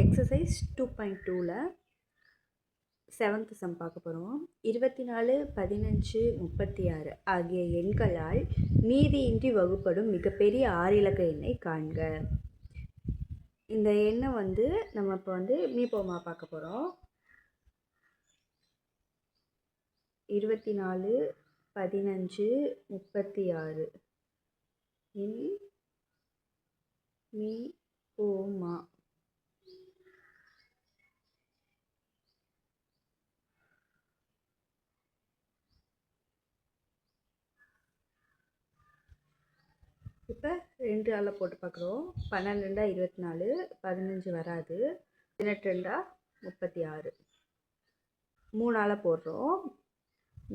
Exercise two point டூவில் seventh sum பார்க்க போகிறோம் இருபத்தி நாலு பதினஞ்சு முப்பத்தி ஆறு ஆகிய எண்களால் மீதியின்றி வகுப்படும் மிகப்பெரிய ஆறு இலக்க எண்ணை காண்க. இந்த எண்ணை வந்து நம்ம இப்போ வந்து மீபோமா பார்க்க போகிறோம் இருபத்தி நாலு பதினஞ்சு முப்பத்தி ஆறு இன் மீ போமா இப்போ ரெண்டு ஆளில் போட்டு பார்க்குறோம் பன்னெண்டு ரெண்டா இருபத்தி நாலு பதினஞ்சு வராது. பதினெட்டு ரெண்டா முப்பத்தி ஆறு மூணு ஆளை போடுறோம்.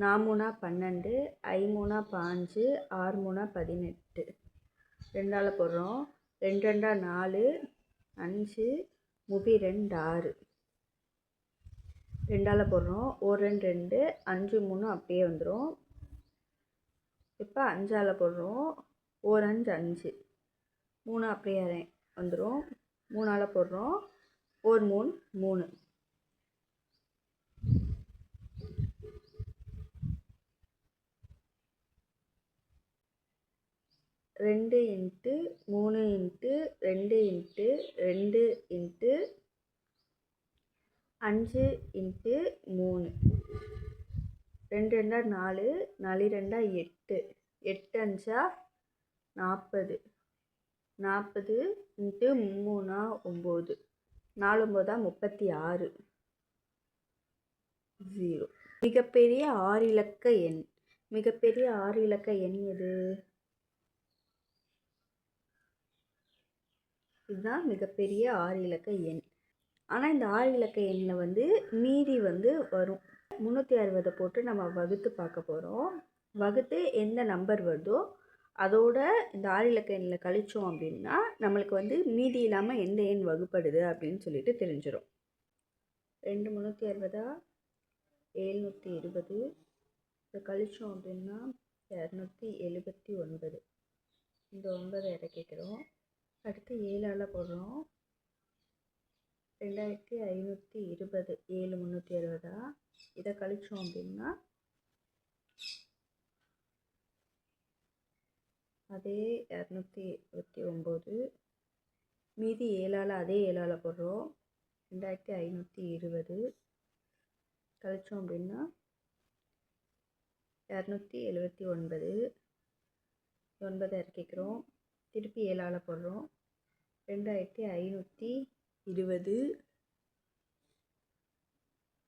நாமூணா மூணா பன்னெண்டு ஐமூணா பாஞ்சு ஆறு மூணா பதினெட்டு. ரெண்டு ஆளை போடுறோம். ரெண்டு ரெண்டா நாலு அஞ்சு முபி ரெண்டு ஆறு ரெண்டால் போடுறோம். ஒரு ரெண்டு ரெண்டு அஞ்சு மூணு அப்படியே வந்துடும் இப்போ அஞ்சால் போடுறோம். ஒரு அஞ்சு அஞ்சு. மூணு அப்படியே வந்துடும் மூணால் போடுறோம். ஒரு மூணு மூணு. ரெண்டு இன்ட்டு மூணு இன்ட்டு ரெண்டு இன்ட்டு ரெண்டு இன்ட்டு அஞ்சு இன்ட்டு மூணு. ரெண்டு ரெண்டா நாலு நாலு ரெண்டா எட்டு. எட்டு அஞ்சா நாற்பது. நாற்பது இன்ட்டு மூணா ஒம்பது. நாலு ஒம்பதா முப்பத்தி ஆறு ஜீரோ. மிகப்பெரிய ஆறு இலக்க எண். மிகப்பெரிய ஆறு இலக்க எண் எது? இதுதான் மிகப்பெரிய ஆறு இலக்க எண். ஆனால் இந்த ஆறு இலக்க எண்ணில் வந்து மீதி வந்து வரும். முந்நூற்றி அறுபதை போட்டு நம்ம வகுத்து பார்க்க போகிறோம் வகுத்து எந்த நம்பர் வருதோ அதோட இந்த ஆறு இலக்க எண்ணில் கழித்தோம் அப்படின்னா நம்மளுக்கு வந்து மீதி இல்லாமல் எந்த எண் வகுப்படுது அப்படின்னு சொல்லிட்டு தெரிஞ்சிடும் ரெண்டு முந்நூற்றி அறுபதா? ஏழ்நூற்றி இருபது. இதை கழித்தோம் அப்படின்னா இரநூத்தி எழுபத்தி ஒன்பது. இந்த ஒன்பதை இறக்கிக்கிறோம். அடுத்து ஏழால் போடுறோம். ரெண்டாயிரத்தி ஐநூற்றி இருபது. ஏழு முந்நூற்றி அறுபதா? இதை கழித்தோம் அப்படின்னா அதே இரநூத்தி இருபத்தி ஒம்பது. மீதி ஏழால் அதே ஏழால் போடுறோம். ரெண்டாயிரத்தி ஐநூற்றி இருபது. கழித்தோம் அப்படின்னா இரநூத்தி எழுபத்தி ஒன்பது. ஒன்பதை இறக்கிக்கிறோம். திருப்பி ஏழால் போடுறோம். ரெண்டாயிரத்தி ஐநூற்றி இருபது.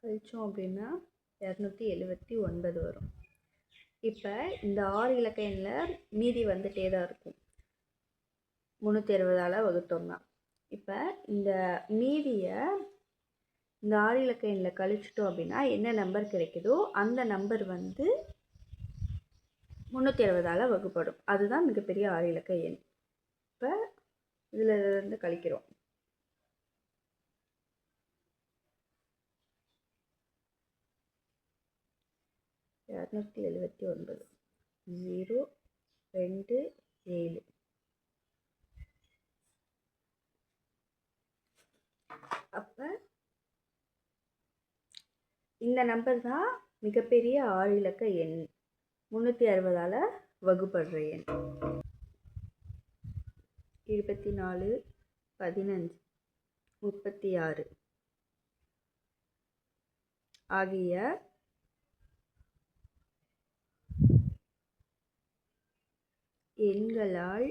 கழித்தோம் அப்படின்னா இரநூத்தி எழுபத்தி ஒன்பது வரும். இப்போ இந்த ஆறு இலக்க எண்ணில் மீதி வந்துட்டே தான் இருக்கும். முந்நூற்றி அறுபதால் வகுத்தோம்னா இப்போ இந்த மீதியை இந்த ஆறு இலக்க எண்ணில் கழிச்சிட்டோம் அப்படின்னா என்ன நம்பர் கிடைக்குதோ அந்த நம்பர் வந்து முந்நூற்றி அறுபதால் வகுப்படும். அதுதான் மிகப்பெரிய ஆறு இலக்க எண். இப்போ இதில் இருந்து கழிக்கிறோம். இரநூத்தி எழுபத்தி ஒன்பது. ஜீரோ ரெண்டு ஏழு. அப்போ இந்த நம்பர் தான் மிகப்பெரிய ஆறு இலக்க எண். முந்நூற்றி அறுபதால் வகுப்படுற எண். இருபத்தி நாலு பதினஞ்சு. முப்பத்தி ஆறு. ஆகிய எண்களால்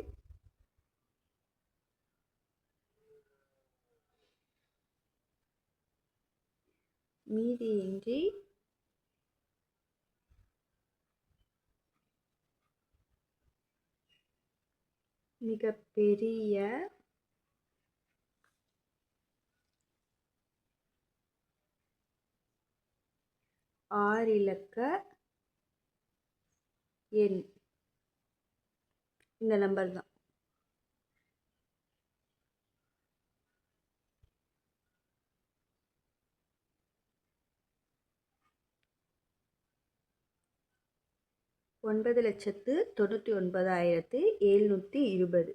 மீதியின்றி மிகப்பெரிய ஆறிலக்க எண். இந்த நம்பர் தான். ஒன்பது லட்சத்து தொண்ணூற்றி ஒன்பதாயிரத்து எழுநூற்றி இருபது.